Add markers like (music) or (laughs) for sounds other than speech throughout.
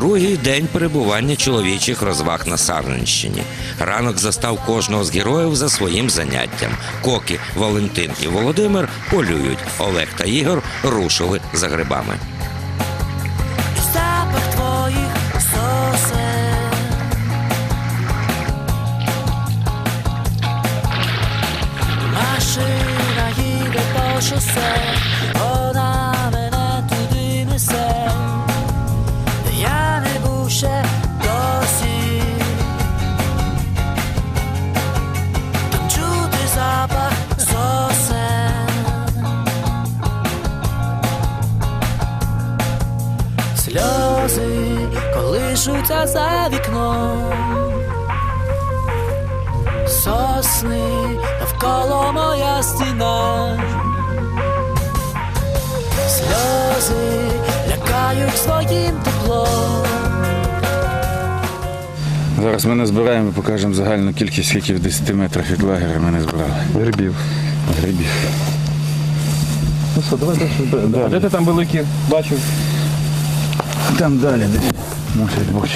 Другий день перебування чоловічих розваг на Сарненщині. Ранок застав кожного з героїв за своїм заняттям. Коки, Валентин і Володимир полюють. Олег та Ігор рушили за грибами. Машина їде по шосе, вона лякають своїм теплом. Зараз ми не збираємо і покажемо загальну кількість, скільки в 10 метрах від лагеря ми не збирали. Грибів. Грибів. Ну що, давай далі. А де ти там великі бачив? Там далі десь мусять бути.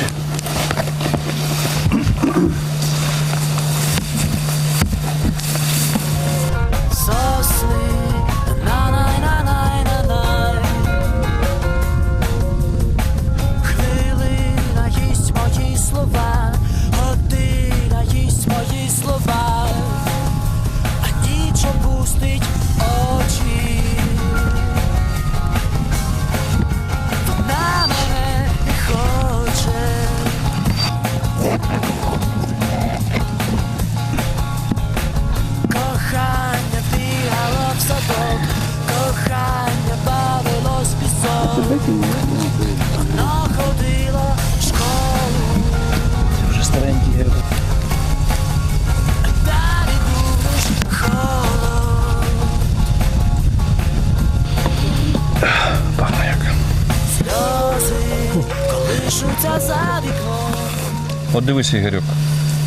От дивись, Ігорюк,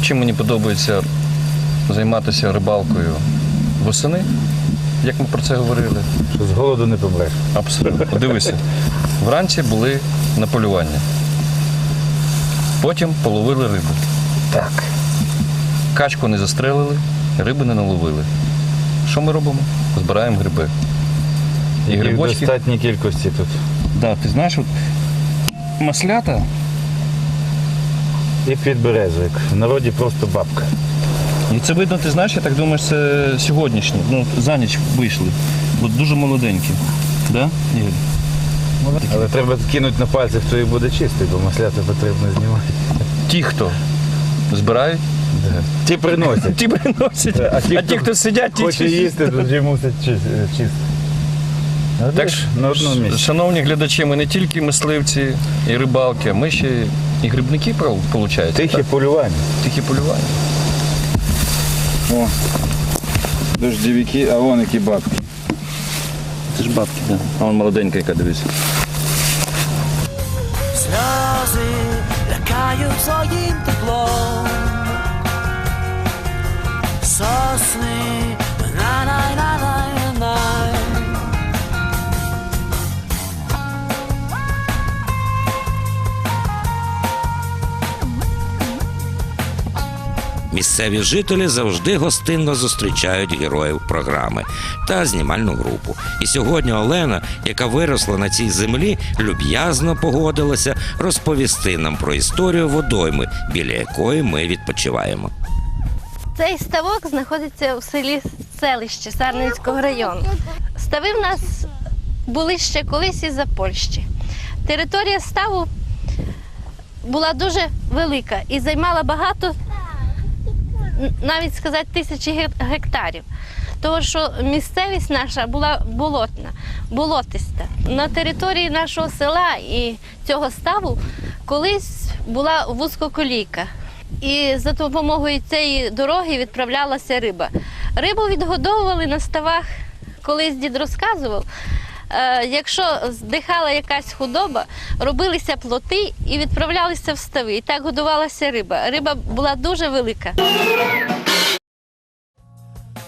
чим мені подобається займатися рибалкою восени, як ми про це говорили. Що з голоду не помреш. Абсолютно. От Дивися. Вранці були на полювання. Потім половили рибу. Так. Качку не застрелили, риби не наловили. Що ми робимо? Збираємо гриби. І І в грибочки. достатній кількості тут. Да, ти знаєш, от маслята І підберезовик. В народі просто бабка. І це видно, ти знаєш, я так думаю, це сьогоднішні. Ну, за ніч вийшли. От дуже молоденькі. Да? Ігор? Але треба кинути на пальці, хто їх буде чистий, бо маслята потрібно знімати. Ті, хто збирають, Ті приносять. (laughs) ті приносять. А А ті, хто хто сидять, ті Хоче чистять. їсти, тоді мусить чис- е. Так ж, на одному місці. шановні глядачі, ми не тільки мисливці і рибалки, а ми ще і грибники, виходить. Тихе полювання. Тихі полювання. О, дождівики, а вон які бабки. Це ж бабки, да. А вон молоденька, яка дивись. Сльози лякають своїм теплом. Сосни Місцеві жителі завжди гостинно зустрічають героїв програми та знімальну групу. І сьогодні Олена, яка виросла на цій землі, люб'язно погодилася розповісти нам про історію водойми, біля якої ми відпочиваємо. Цей ставок знаходиться у селі селище Сарненського району. Стави в нас були ще колись із-за Польщі. Територія ставу була дуже велика і займала багато, навіть сказати, тисячі гектарів. Тому що місцевість наша була болотна, болотиста. На території нашого села і цього ставу колись була вузькоколійка. І за допомогою цієї дороги відправлялася риба. Рибу відгодовували на ставах, колись дід розказував. Е, якщо здихала якась худоба, робилися плоти і відправлялися в стави. І так годувалася риба. Риба була дуже велика.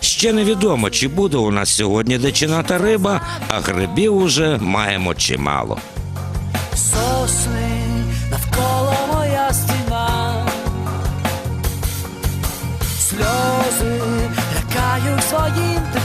Ще невідомо, чи буде у нас сьогодні дичина та риба, а грибів уже маємо чимало. Сосни навколо моя стіна. Сльози лякають своїм.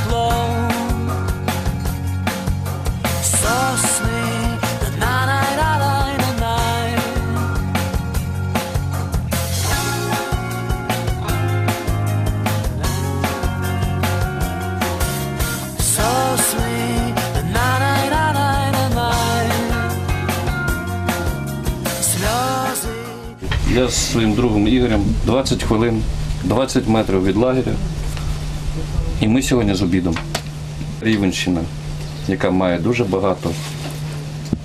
Я з своїм другом Ігорем 20 хвилин, 20 метрів від лагеря. І ми сьогодні з обідом. Рівенщина, яка має дуже багато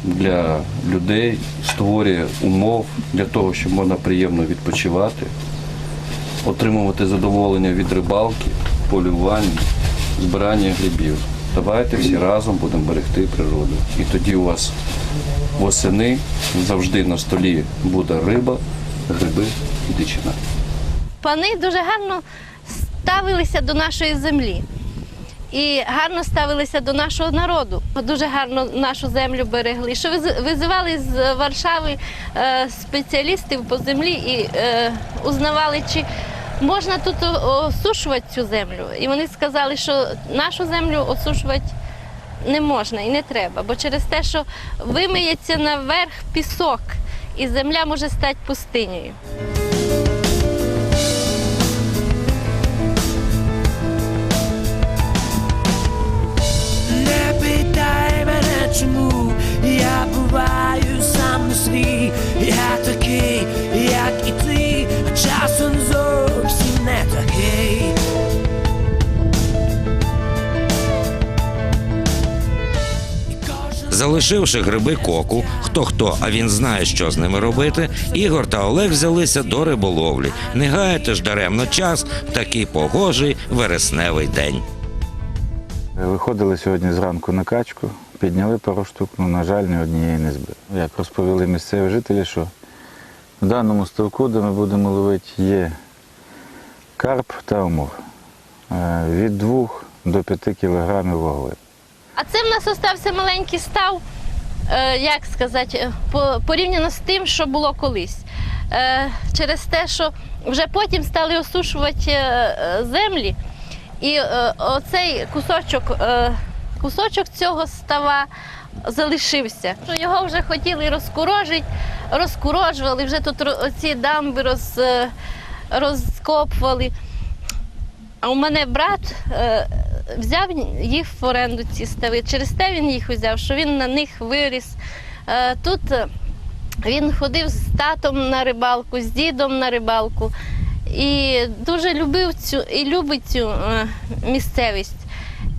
для людей, створює умов для того, щоб можна приємно відпочивати, отримувати задоволення від рибалки, полювання, збирання грибів. Давайте всі разом будемо берегти природу. І тоді у вас восени завжди на столі буде риба, гриби і дичина. Пани дуже гарно ставилися до нашої землі. І гарно ставилися до нашого народу. Дуже гарно нашу землю берегли. Що виз- визивали з Варшави е, спеціалістів по землі і е, узнавали, чи можна тут осушувати цю землю. І вони сказали, що нашу землю осушувати не можна і не треба, бо через те, що вимиється наверх пісок, і земля може стати пустинею. Чому я буваю сам не свій, я такий, як і ти, а часом зовсім не такий. Залишивши гриби коку, хто хто, а він знає, що з ними робити. Ігор та Олег взялися до риболовлі. Не гаяти ж даремно час в такий погожий вересневий день. Виходили сьогодні зранку на качку, підняли пару штук, ну, на жаль, ні однієї не збили. Як розповіли місцеві жителі, що в даному ставку, де ми будемо ловити, є карп та амур. Е, Від 2 до 5 кілограмів ваги. А це в нас остався маленький став, е, як сказати, е, порівняно з тим, що було колись. Через те, що вже потім стали осушувати землі, і оцей кусочок, кусочок цього става залишився. Його вже хотіли розкурожити, розкурожували, вже тут ці дамби роз, е, розкопували. А у мене брат е, взяв їх в оренду ці стави. Через те він їх взяв, що він на них виріс. Е, тут е, він ходив з татом на рибалку, з дідом на рибалку. І дуже любив цю і любить цю е, місцевість.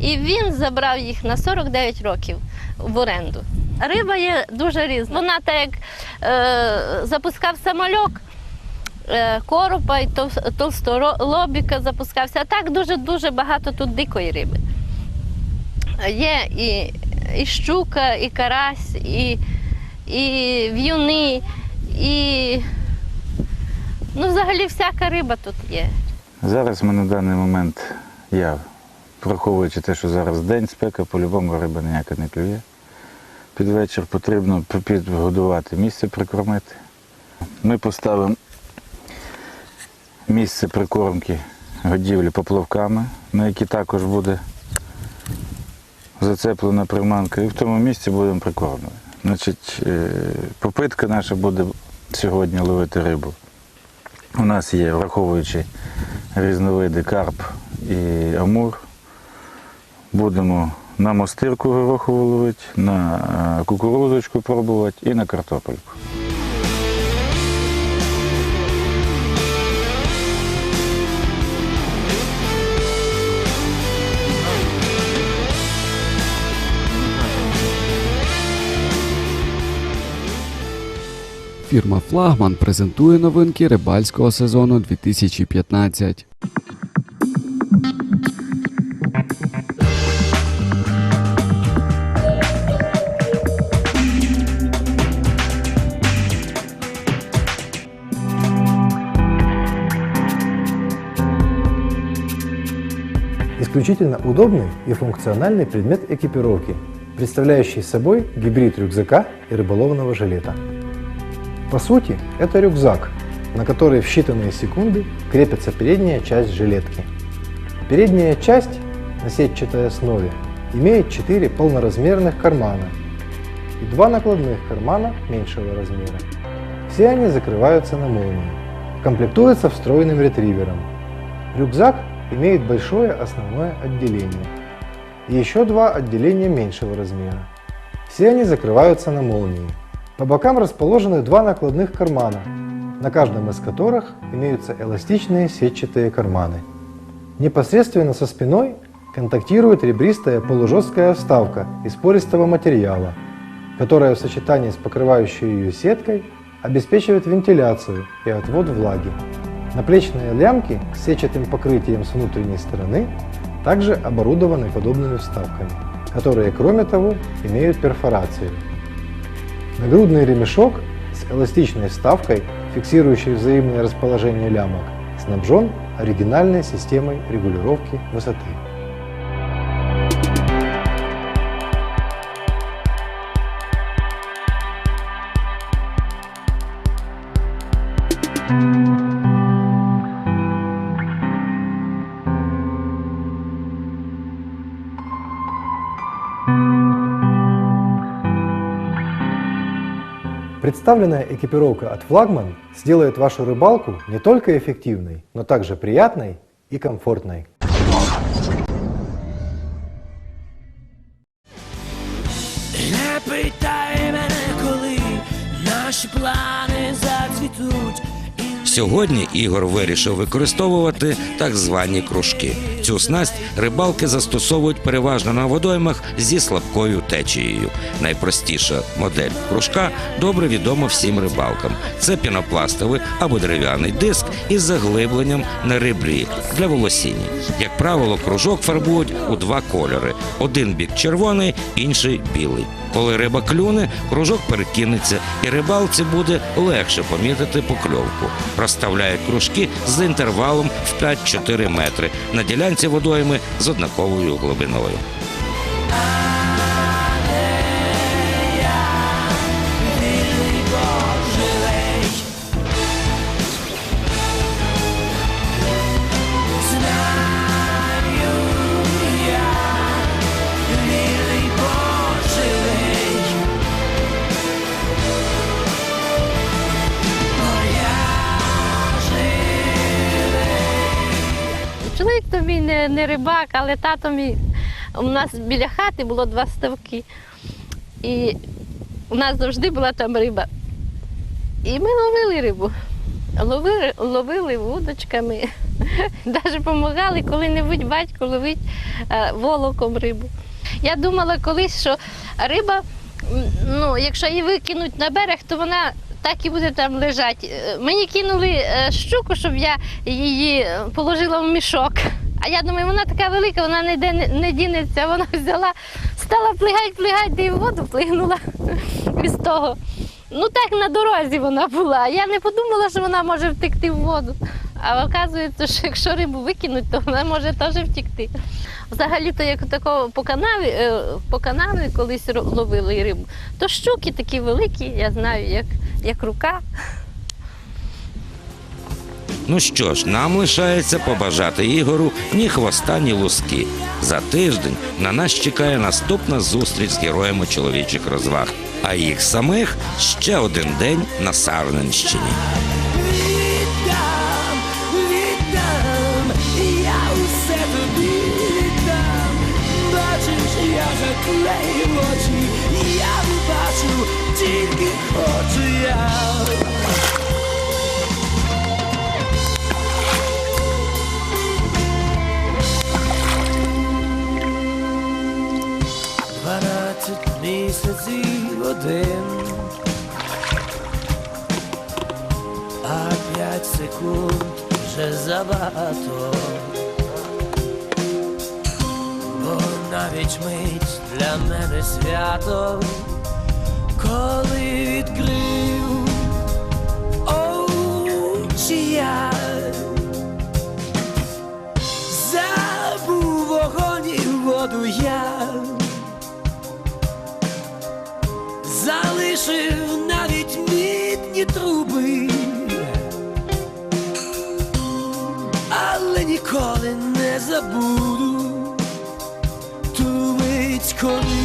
І він забрав їх на 49 років в оренду. Риба є дуже різна. Вона так як е, запускав самольок, е, коропа і толстолобіка запускався. А так дуже-дуже багато тут дикої риби. Є і, і щука, і карась, і, і в'юни, і ну, взагалі всяка риба тут є. Зараз ми на даний момент, я, враховуючи те, що зараз день спека, по-любому риба ніяка не клює. Під вечір потрібно підгодувати місце прикормити. Ми поставимо місце прикормки годівлі поплавками, на які також буде зацеплена приманка, і в тому місці будемо прикормлювати. Значить, е, попитка наша буде сьогодні ловити рибу. У нас є, враховуючи різновиди карп і амур. Будемо на мостирку горохову ловити, на е, кукурузочку пробувати і на картопельку. Фірма Флагман презентує новинки рибальського сезону 2015. Исключительно удобный и функциональный предмет экипировки, представляющий собой гибрид рюкзака и рыболовного жилета. По сути, это рюкзак, на который в считанные секунды крепится передняя часть жилетки. Передняя часть на сетчатой основе имеет 4 полноразмерных кармана и два накладных кармана меньшего размера. Все они закрываются на молнии. Комплектуется встроенным ретривером. Рюкзак имеет большое основное отделение и еще два отделения меньшего размера. Все они закрываются на молнии. По бокам расположены два накладных кармана, на каждом из которых имеются эластичные сетчатые карманы. Непосредственно со спиной контактирует ребристая полужесткая вставка из пористого материала, которая в сочетании с покрывающей ее сеткой обеспечивает вентиляцию и отвод влаги. Наплечные лямки с сетчатым покрытием с внутренней стороны также оборудованы подобными вставками, которые, кроме того, имеют перфорацию. Нагрудный ремешок с эластичной вставкой, фиксирующей взаимное расположение лямок, снабжен оригинальной системой регулировки высоты. Представленная экипировка от Флагман сделает вашу рыбалку не только эффективной, но также приятной и комфортной. Не питай мене. Сьогодні Ігор вирішив використовувати так звані кружки. Цю снасть рибалки застосовують переважно на водоймах зі слабкою течією. Найпростіша модель кружка добре відома всім рибалкам. Це пінопластовий або дерев'яний диск із заглибленням на ребрі для волосіння. Як правило, кружок фарбують у два кольори: один бік червоний, інший білий. Коли риба клюне, кружок перекинеться, і рибалці буде легше помітити покльовку. Розставляють кружки з інтервалом в 5-4 метри на ділянці водойми з однаковою глибиною. Не, рибак, але тато мій. У нас біля хати було два ставки. І у нас завжди була там риба. І ми ловили рибу. Ловили, ловили вудочками. (laughs) Навіть допомагали коли-небудь батько ловить е, волоком рибу. Я думала колись, що риба, ну, якщо її викинуть на берег, то вона так і буде там лежати. Е, Мені кинули е, щуку, щоб я її положила в мішок. А я думаю, вона така велика, вона ніде не, не дінеться. Вона взяла, стала плигать, плигать, і в воду плигнула (laughs) із того. Ну так на дорозі вона була. Я не подумала, що вона може втекти в воду. А оказується, що якщо рибу викинуть, то вона може теж втекти. Взагалі-то як такого по канаві, е, по канаві колись ловили рибу, то щуки такі великі, я знаю, як, як рука. Ну що ж, нам лишається побажати Ігору ні хвоста, ні луски. За тиждень на нас чекає наступна зустріч з героями чоловічих розваг. А їх самих ще один день на Сарненщині. Місяців один. а п'ять секунд вже забагато. Бо навіть мить для мене свято, коли відкрив очі я. Забув вогонь і воду я. і труби, але ніколи не забуду ту мить коли